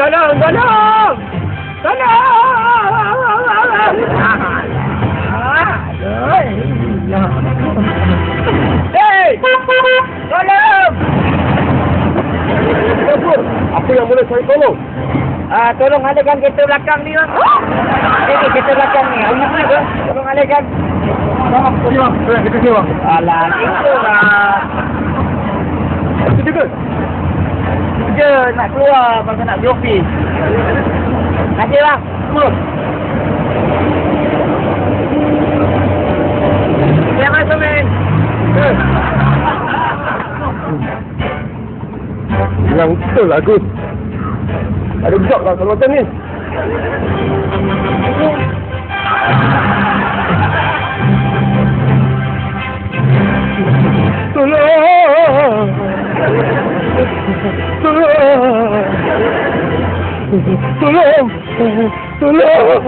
Tolong! Tolong! Hei! Tolong! Apa? Apa yang boleh saya tolong? Ah, tolong adakan kereta belakang ni, bang. Ini kereta belakang ni. Awak nak ke? Tolong sini bang. Kita sini bang. Alah, itu lah. Itu juga. Kerja nak keluar bangsa nak pergi ofis. Nanti bang. Yang masuk, men. Yang betul lah Gus. Ada job lah kalau macam ni. Tolong! Tolong! Tolong!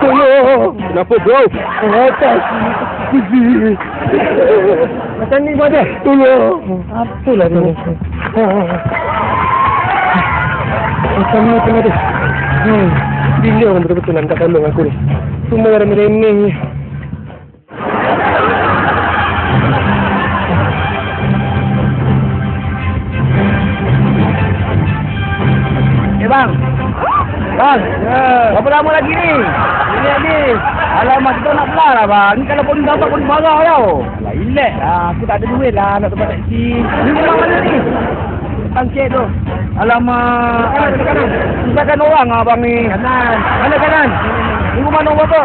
Tolong! Kenapa bro? Atas! Kuzi! Macam ni pada? Tolong! Apa lah ni? Macam ni macam ada. Hmm. Bila orang betul-betul nak minta tolong aku ni. Semua remeh-remeh ni. Bang. Berapa lama lagi ni? Ini lagi. Alamak, kita nak belah lah, bang. Ni kalau polis dapat, polis marah tau. Alah, relax lah. Aku tak ada duit lah nak tempat taksi. Ni rumah mana ni? Depan cek tu. Alamak. Kanan, kanan. Susahkan orang lah, bang ni. Kanan. Mana kanan? Ni rumah nombor berapa?